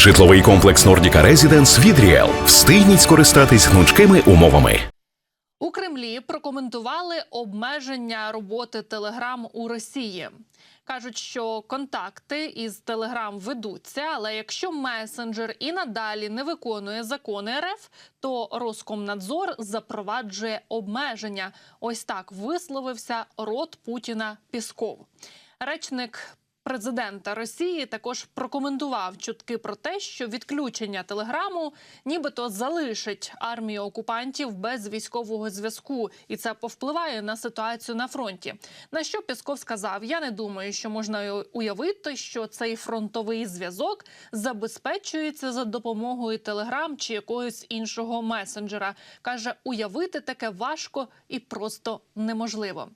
Житловий комплекс Nordica Residence від Ріел. Встигніть скористатись гнучкими умовами. У Кремлі прокоментували обмеження роботи Телеграм у Росії. Кажуть, що контакти із Телеграм ведуться, але якщо месенджер і надалі не виконує закони РФ, то Роскомнадзор запроваджує обмеження. Ось так висловився рот Путіна Пісков. Речник президента Росії також прокоментував чутки про те, що відключення телеграму нібито залишить армію окупантів без військового зв'язку, і це повпливає на ситуацію на фронті. На що Пісков сказав: Я не думаю, що можна уявити, що цей фронтовий зв'язок забезпечується за допомогою телеграм чи якогось іншого месенджера. каже, уявити таке важко і просто неможливо.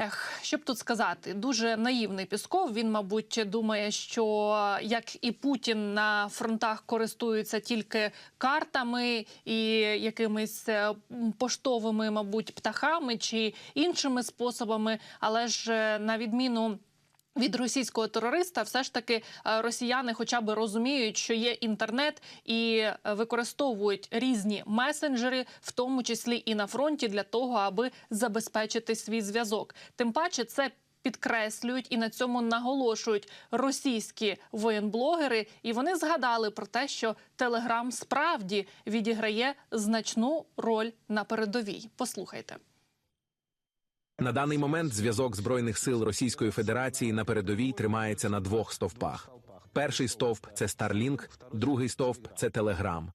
Ех, що б тут сказати, дуже наївний Пісков. Він, мабуть, думає, що як і Путін на фронтах користується тільки картами і якимись е, поштовими, мабуть, птахами чи іншими способами, але ж е, на відміну. Від російського терориста, все ж таки е, росіяни, хоча б розуміють, що є інтернет, і е, використовують різні месенджери, в тому числі і на фронті, для того, аби забезпечити свій зв'язок. Тим паче, це підкреслюють і на цьому наголошують російські воєнблогери. І вони згадали про те, що Телеграм справді відіграє значну роль на передовій. Послухайте. На даний момент зв'язок збройних сил Російської Федерації на передовій тримається на двох стовпах. Перший стовп це Starlink, другий стовп це Telegram.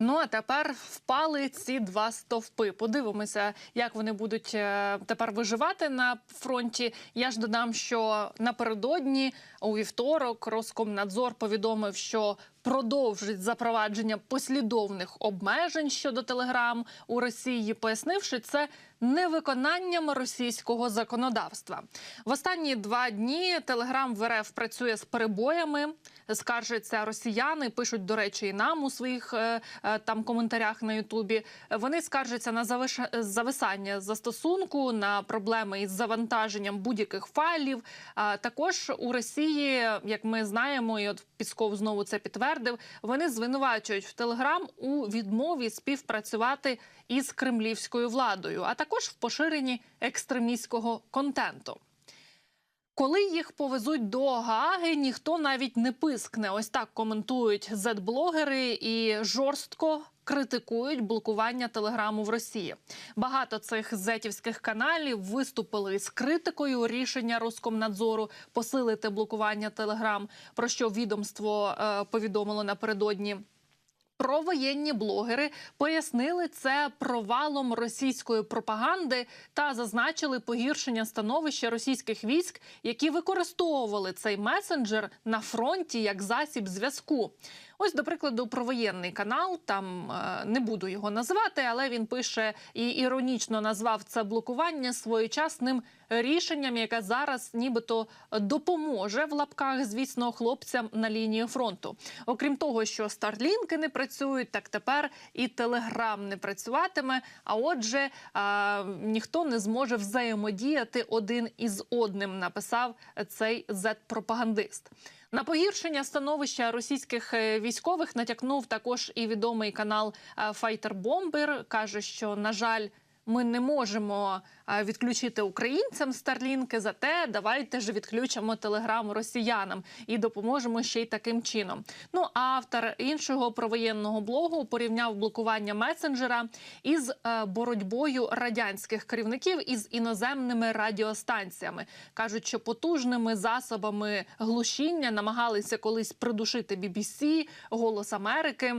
Ну а тепер впали ці два стовпи. Подивимося, як вони будуть е, тепер виживати на фронті. Я ж додам, що напередодні у вівторок Роскомнадзор повідомив, що продовжить запровадження послідовних обмежень щодо телеграм у Росії, пояснивши це невиконанням російського законодавства. В останні два дні телеграм в РФ працює з перебоями. Скаржаться росіяни, пишуть до речі, і нам у своїх е, е, там коментарях на Ютубі. Вони скаржаться на завиш... зависання застосунку, на проблеми із завантаженням будь-яких файлів. А також у Росії, як ми знаємо, і от Пісков знову це підтвердив. Вони звинувачують в Телеграм у відмові співпрацювати із кремлівською владою, а також в поширенні екстремістського контенту. Коли їх повезуть до Гааги, ніхто навіть не пискне. Ось так коментують зет-блогери і жорстко критикують блокування телеграму в Росії. Багато цих зетівських каналів виступили з критикою рішення Роскомнадзору посилити блокування телеграм. Про що відомство е, повідомило напередодні. Провоєнні блогери пояснили це провалом російської пропаганди та зазначили погіршення становища російських військ, які використовували цей месенджер на фронті як засіб зв'язку. Ось, до прикладу, провоєнний канал. Там е, не буду його називати, але він пише і іронічно назвав це блокування своєчасним рішенням, яке зараз нібито допоможе в лапках, звісно, хлопцям на лінії фронту. Окрім того, що старлінки не працюють, так тепер і телеграм не працюватиме. А отже, а, ніхто не зможе взаємодіяти один із одним. Написав цей зет-пропагандист. На погіршення становища російських е, військових натякнув також і відомий канал Bomber. каже, що на жаль. Ми не можемо відключити українцям старлінки, зате давайте ж відключимо телеграм росіянам і допоможемо ще й таким чином. Ну автор іншого провоєнного блогу порівняв блокування месенджера із е, боротьбою радянських керівників із іноземними радіостанціями. кажуть, що потужними засобами глушіння намагалися колись придушити BBC, Голос Америки.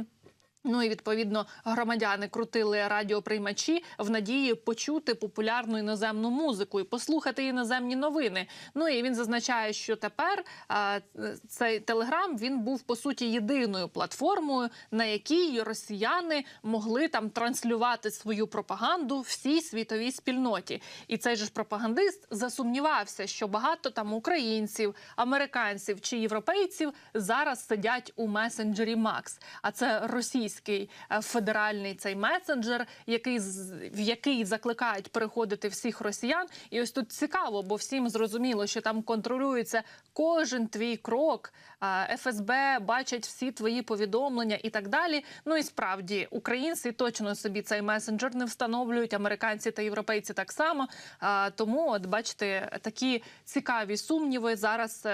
Ну і відповідно громадяни крутили радіоприймачі в надії почути популярну іноземну музику і послухати іноземні новини. Ну і він зазначає, що тепер а, цей телеграм він був по суті єдиною платформою, на якій росіяни могли там транслювати свою пропаганду всій світовій спільноті. І цей же ж пропагандист засумнівався, що багато там українців, американців чи європейців зараз сидять у месенджері Макс. А це російські російський е, федеральний цей месенджер, який в який закликають переходити всіх росіян. І ось тут цікаво, бо всім зрозуміло, що там контролюється кожен твій крок. ФСБ бачать всі твої повідомлення і так далі. Ну і справді українці точно собі цей месенджер не встановлюють. Американці та європейці так само. Тому, от бачите, такі цікаві сумніви зараз.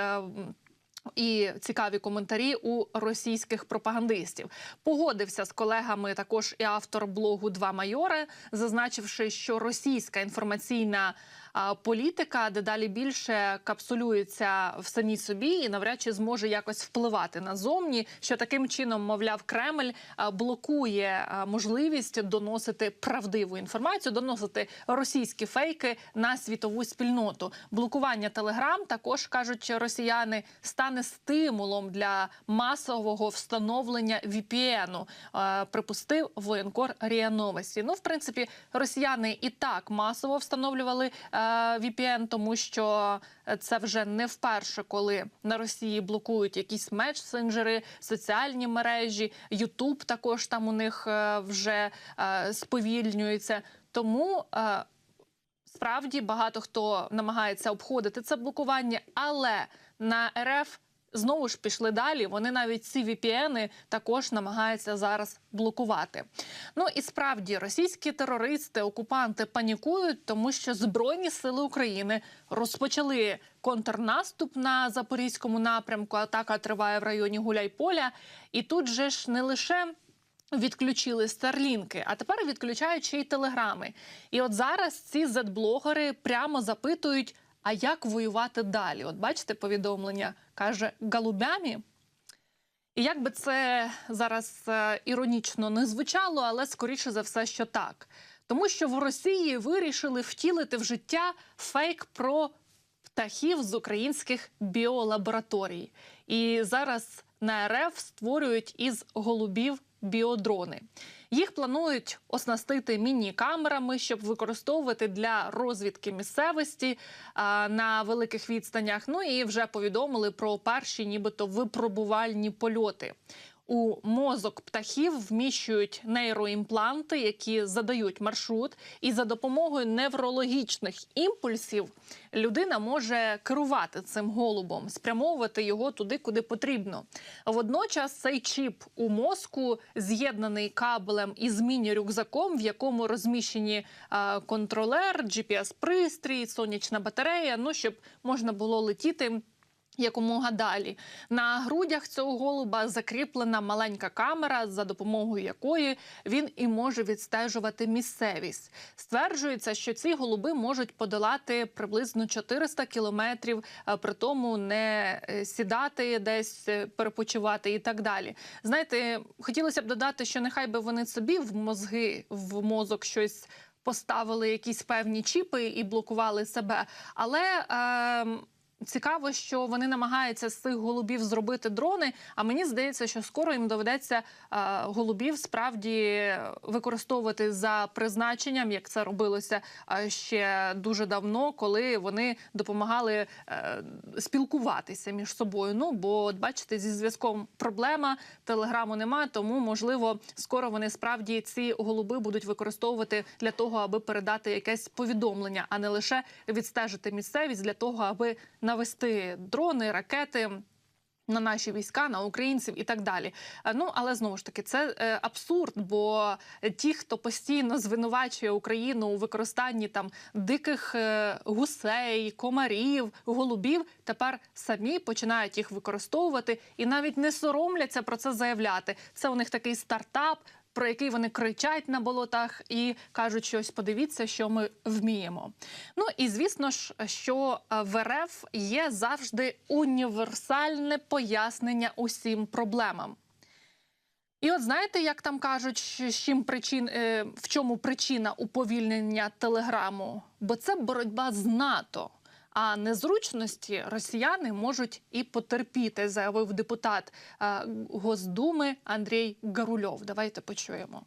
І цікаві коментарі у російських пропагандистів. Погодився з колегами також і автор блогу Два майори, зазначивши, що російська інформаційна політика дедалі більше капсулюється в самій собі і навряд чи зможе якось впливати назовні. Що таким чином, мовляв, Кремль блокує можливість доносити правдиву інформацію, доносити російські фейки на світову спільноту. Блокування Телеграм також кажуть росіяни стане стимулом для масового встановлення VPN, е, припустив воєнкор РІА Новості. Ну, в принципі, росіяни і так масово встановлювали VPN, тому що це вже не вперше, коли на Росії блокують якісь месенджери, соціальні мережі. Ютуб також там у них е, вже е, сповільнюється. Тому. е, Справді багато хто намагається обходити це блокування, але на РФ знову ж пішли далі. Вони навіть ці VPN також намагаються зараз блокувати. Ну і справді російські терористи, окупанти панікують, тому що Збройні сили України розпочали контрнаступ на запорізькому напрямку. Атака триває в районі Гуляйполя. І тут же ж не лише відключили старлінки, а тепер відключають ще й телеграми. І от зараз ці зетблогери прямо запитують: а як воювати далі? От бачите повідомлення, каже голубями. І як би це зараз е, іронічно не звучало, але скоріше за все, що так. Тому що в Росії вирішили втілити в життя фейк про птахів з українських біолабораторій. І зараз на РФ створюють із голубів біодрони. Їх планують оснастити міні-камерами, щоб використовувати для розвідки місцевості а, на великих відстанях. Ну і вже повідомили про перші, нібито випробувальні польоти. У мозок птахів вміщують нейроімпланти, які задають маршрут, і за допомогою неврологічних імпульсів людина може керувати цим голубом, спрямовувати його туди, куди потрібно. Водночас цей чіп у мозку з'єднаний кабелем із міні-рюкзаком, в якому розміщені контролер, GPS-пристрій, сонячна батарея. Ну щоб можна було летіти. Якомога далі на грудях цього голуба закріплена маленька камера, за допомогою якої він і може відстежувати місцевість. Стверджується, що ці голуби можуть подолати приблизно 400 кілометрів, при тому не е, сідати десь, е, перепочивати і так далі. Знаєте, хотілося б додати, що нехай би вони собі в мозги в мозок щось. Поставили якісь певні чіпи і блокували себе, але е, Цікаво, що вони намагаються з цих голубів зробити дрони. А мені здається, що скоро їм доведеться е, голубів справді використовувати за призначенням, як це робилося е, ще дуже давно, коли вони допомагали е, спілкуватися між собою. Ну бо от бачите, зі зв'язком проблема телеграму немає, тому можливо скоро вони справді ці голуби будуть використовувати для того, аби передати якесь повідомлення, а не лише відстежити місцевість для того, аби навести дрони, ракети. На наші війська, на українців і так далі. Е, Ну але знову ж таки, це е, абсурд. Бо ті, хто постійно звинувачує Україну у використанні там диких е, гусей, комарів, голубів, тепер самі починають їх використовувати і навіть не соромляться про це заявляти. Це у них такий стартап. Про який вони кричать на болотах і кажуть, що ось подивіться, що ми вміємо. Ну і звісно ж, що е, в РФ є завжди універсальне пояснення усім проблемам. І от знаєте, як там кажуть, чим причин, е, в чому причина уповільнення телеграму? Бо це боротьба з НАТО. А незручності росіяни можуть і потерпіти, заявив депутат е, Госдуми Андрій Гарульов. Давайте почуємо.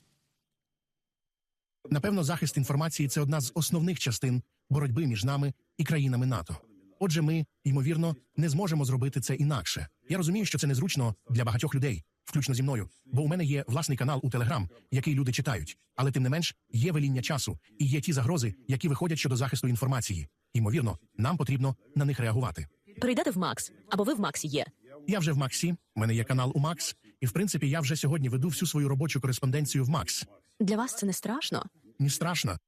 Напевно, захист інформації це одна з основних частин боротьби між нами і країнами НАТО. Отже, ми, ймовірно, не зможемо зробити це інакше. Я розумію, що це незручно для багатьох людей, включно зі мною, бо у мене є власний канал у Телеграм, який люди читають. Але тим не менш є веління часу і є ті загрози, які виходять щодо захисту інформації. Ймовірно, нам потрібно на них реагувати. Перейдете в Макс, або ви в Максі є. Я вже в Максі, у мене є канал у Макс, і в принципі я вже сьогодні веду всю свою робочу кореспонденцію в Макс. Для вас це не страшно. Не страшно.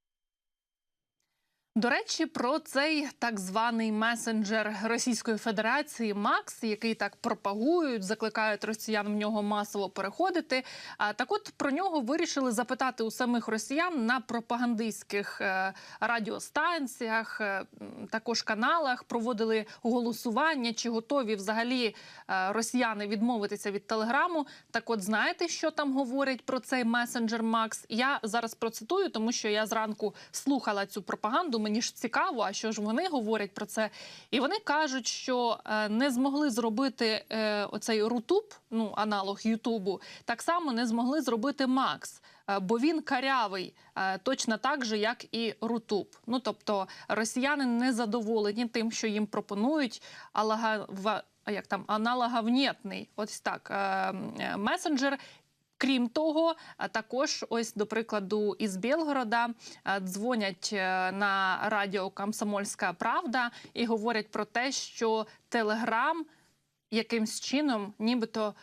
До речі, про цей так званий месенджер Російської Федерації Макс, який так пропагують, закликають росіян в нього масово переходити. А так, от про нього вирішили запитати у самих росіян на пропагандистських е, радіостанціях, е, також каналах. Проводили голосування, чи готові взагалі е, росіяни відмовитися від телеграму. Так, от знаєте, що там говорять про цей месенджер Макс? Я зараз процитую, тому що я зранку слухала цю пропаганду. Мені ж цікаво, а що ж вони говорять про це. І вони кажуть, що е, не змогли зробити е, оцей Рутуб, ну аналог Ютубу, так само не змогли зробити Макс. е, Бо він карявий точно так же, як і Рутуб. Ну тобто росіяни не задоволені тим, що їм пропонують, алагава, а як там аналоговнєтний, ось так е, е, месенджер. Крім того, також ось до прикладу із Білгорода дзвонять е, на радіо Комсомольська Правда і говорять про те, що Телеграм якимсь чином нібито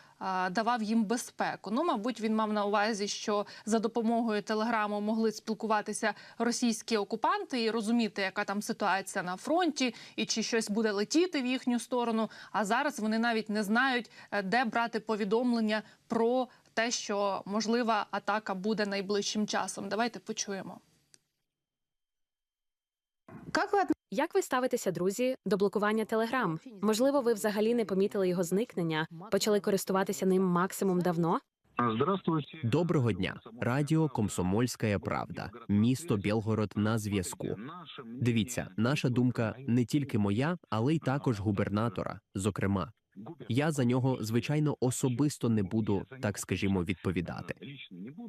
давав їм безпеку. Ну, мабуть, він мав на увазі, що за допомогою телеграму могли спілкуватися російські окупанти і розуміти, яка там ситуація на фронті, і чи щось буде летіти в їхню сторону. А зараз вони навіть не знають, е, де брати повідомлення про те, що можлива атака буде найближчим часом. Давайте почуємо. Как вы Як ви ставитеся, друзі, до блокування Телеграм? Можливо, ви взагалі не помітили його зникнення, почали користуватися ним максимум давно? Здравствуйте. Доброго дня, радіо Комсомольська Правда, місто Білгород на зв'язку. Дивіться, наша думка не тільки моя, але й також губернатора. Зокрема, я за нього звичайно особисто не буду, так скажімо, відповідати.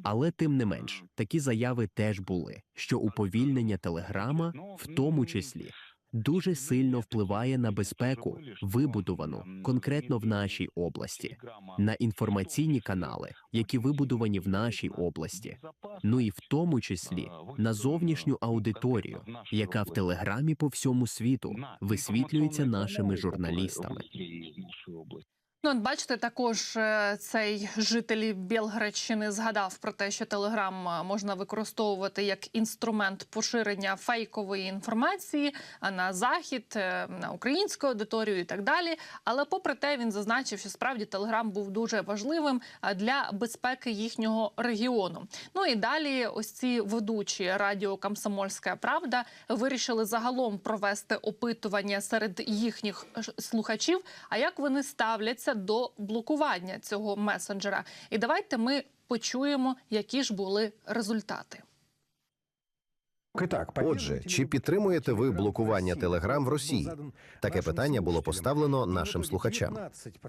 Але тим не менш, такі заяви теж були, що уповільнення телеграма, в тому числі, дуже сильно впливає на безпеку, вибудовану конкретно в нашій області, на інформаційні канали, які вибудовані в нашій області, ну і в тому числі на зовнішню аудиторію, яка в телеграмі по всьому світу висвітлюється нашими журналістами. Ну, от бачите, також е, цей житель Білградщини згадав про те, що Телеграм е, можна використовувати як інструмент поширення фейкової інформації а на захід, е, на українську аудиторію і так далі. Але попри те, він зазначив, що справді Телеграм був дуже важливим для безпеки їхнього регіону. Ну і далі, ось ці ведучі радіо Комсомольська Правда вирішили загалом провести опитування серед їхніх слухачів. А як вони ставляться до блокування цього месенджера? І давайте ми почуємо, які ж були результати. Отже, чи підтримуєте ви блокування Телеграм в Росії? Таке питання було поставлено нашим слухачам.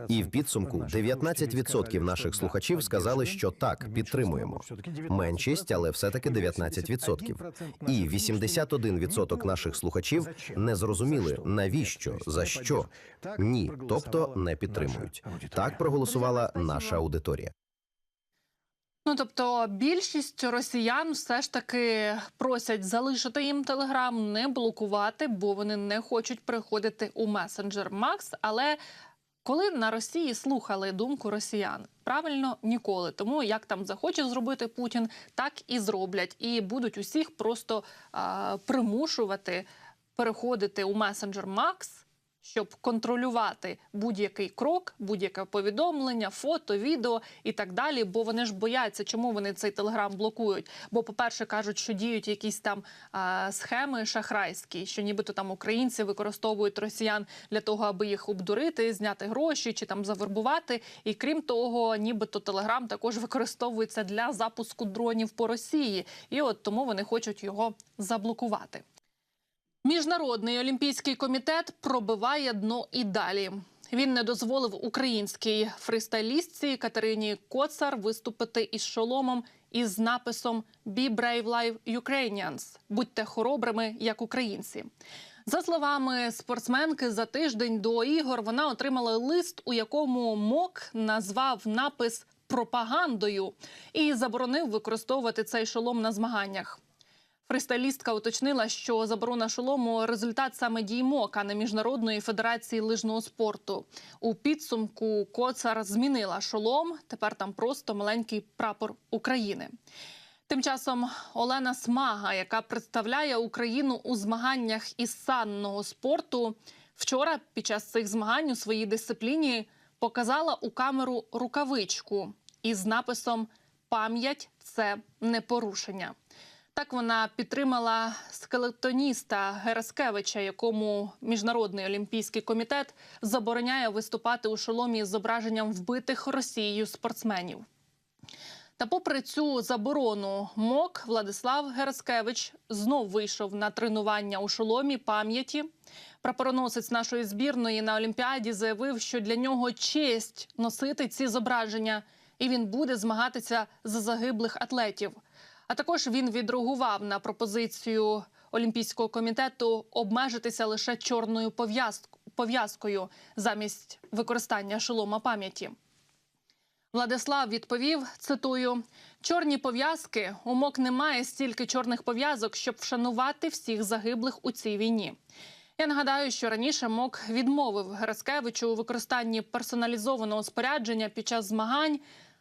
І в підсумку 19% наших слухачів сказали, що так, підтримуємо. Меншість, але все-таки 19%. І 81% наших слухачів не зрозуміли, навіщо, за що. Ні, тобто не підтримують. Так проголосувала наша аудиторія. Ну тобто більшість росіян все ж таки просять залишити їм телеграм, не блокувати, бо вони не хочуть приходити у месенджер Макс. Але коли на Росії слухали думку росіян, правильно ніколи. Тому як там захоче зробити Путін, так і зроблять, і будуть усіх просто а, примушувати переходити у месенджер Макс. Щоб контролювати будь-який крок, будь-яке повідомлення, фото, відео і так далі. Бо вони ж бояться, чому вони цей телеграм блокують. Бо, по-перше, кажуть, що діють якісь там а, схеми шахрайські, що нібито там українці використовують росіян для того, аби їх обдурити, зняти гроші чи там завербувати. І крім того, нібито телеграм також використовується для запуску дронів по Росії, і от тому вони хочуть його заблокувати. Міжнародний олімпійський комітет пробиває дно і далі. Він не дозволив українській фристайлістці Катерині Коцар виступити із шоломом із написом «Be brave like Ukrainians» – «Будьте хоробрими, як українці». За словами спортсменки, за тиждень до ігор вона отримала лист, у якому МОК назвав напис пропагандою і заборонив використовувати цей шолом на змаганнях. Фристайлістка уточнила, що заборона шолому результат саме дій МОК, а не міжнародної федерації лижного спорту. У підсумку коцар змінила шолом. Тепер там просто маленький прапор України. Тим часом Олена Смага, яка представляє Україну у змаганнях із санного спорту, вчора під час цих змагань у своїй дисципліні показала у камеру рукавичку із написом Пам'ять це не порушення. Так вона підтримала скелетоніста Гераскевича, якому міжнародний олімпійський комітет забороняє виступати у шоломі з зображенням вбитих Росією спортсменів. Та попри цю заборону, МОК Владислав Гераскевич знов вийшов на тренування у шоломі пам'яті. Прапороносець нашої збірної на Олімпіаді заявив, що для нього честь носити ці зображення, і він буде змагатися за загиблих атлетів. А також він відреагував на пропозицію Олімпійського комітету обмежитися лише чорною пов'язк- пов'язкою замість використання шолома пам'яті. Владислав відповів: цитую: чорні пов'язки у МОК немає стільки чорних пов'язок, щоб вшанувати всіх загиблих у цій війні. Я нагадаю, що раніше МОК відмовив Гераскевичу у використанні персоналізованого спорядження під час змагань.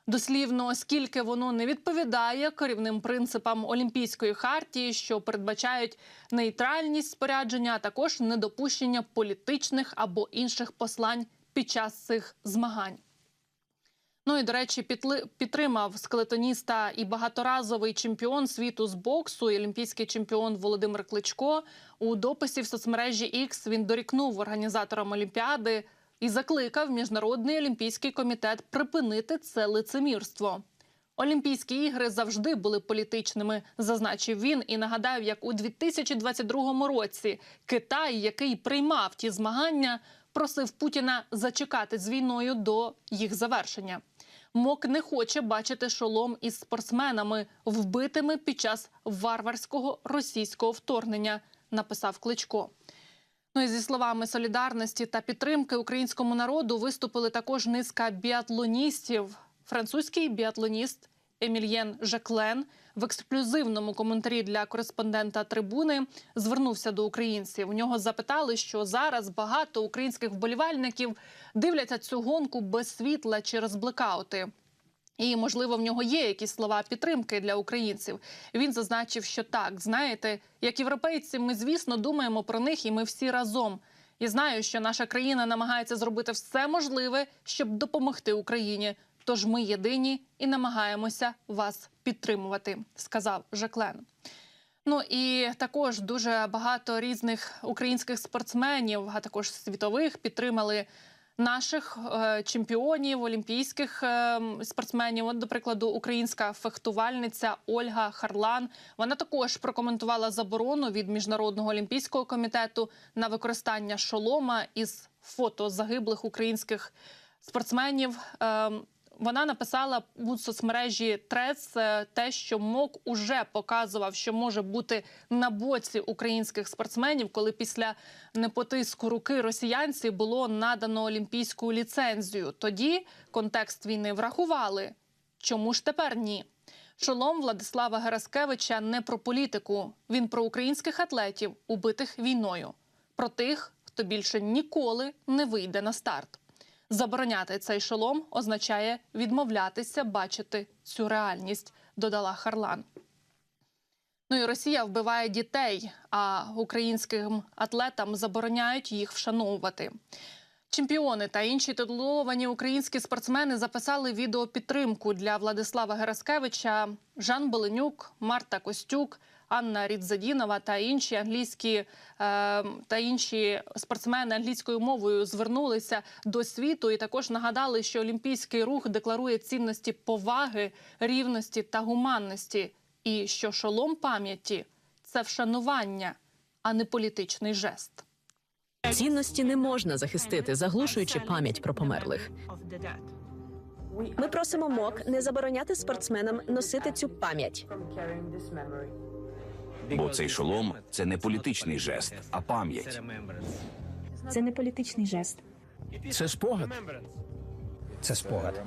Дослівно, оскільки воно не відповідає керівним принципам Олімпійської хартії, що передбачають нейтральність спорядження, а також недопущення політичних або інших послань під час цих змагань. Ну і до речі, підтримав скелетоніста і багаторазовий чемпіон світу з боксу, і олімпійський чемпіон Володимир Кличко. У дописі в соцмережі X він дорікнув організаторам Олімпіади і закликав міжнародний олімпійський комітет припинити це лицемірство. Олімпійські ігри завжди були політичними, зазначив він і нагадав, як у 2022 році Китай, який приймав ті змагання, просив Путіна зачекати з війною до їх завершення. МОК не хоче бачити шолом із спортсменами, вбитими під час варварського російського вторгнення, написав Кличко. Ну зі словами солідарності та підтримки українському народу виступили також низка біатлоністів. Французький біатлоніст Емільєн Жаклен в ексклюзивному коментарі для кореспондента трибуни звернувся до українців. У нього запитали, що зараз багато українських вболівальників дивляться цю гонку без світла через блекаути. І можливо в нього є якісь слова підтримки для українців. Він зазначив, що так, знаєте, як європейці, ми звісно думаємо про них, і ми всі разом. І знаю, що наша країна намагається зробити все можливе, щоб допомогти Україні. Тож ми єдині і намагаємося вас підтримувати, сказав Жаклен. Ну і також дуже багато різних українських спортсменів, а також світових підтримали наших е, чемпіонів, олімпійських е, спортсменів. От, до прикладу, українська фехтувальниця Ольга Харлан. Вона також прокоментувала заборону від міжнародного олімпійського комітету на використання шолома із фото загиблих українських спортсменів. Вона написала у соцмережі Трец е, те, що МОК уже показував, що може бути на боці українських спортсменів, коли після непотиску руки росіянці було надано олімпійську ліцензію. Тоді контекст війни врахували. Чому ж тепер ні? Шолом Владислава Гераскевича не про політику. Він про українських атлетів, убитих війною, про тих, хто більше ніколи не вийде на старт. Забороняти цей шолом означає відмовлятися бачити цю реальність, додала Харлан. Ну і Росія вбиває дітей, а українським атлетам забороняють їх вшановувати. Чемпіони та інші титуловані українські спортсмени записали відеопідтримку для Владислава Гераскевича. Жан Беленюк, Марта Костюк, Анна Рідзадінова та інші англійські е, та інші спортсмени англійською мовою звернулися до світу і також нагадали, що олімпійський рух декларує цінності поваги, рівності та гуманності, і що шолом пам'яті це вшанування, а не політичний жест. Цінності не можна захистити, заглушуючи пам'ять про померлих. Ми просимо МОК не забороняти спортсменам носити цю пам'ять. Бо цей шолом це не політичний жест, а пам'ять. Це не політичний жест. Це спогад. Це спогад.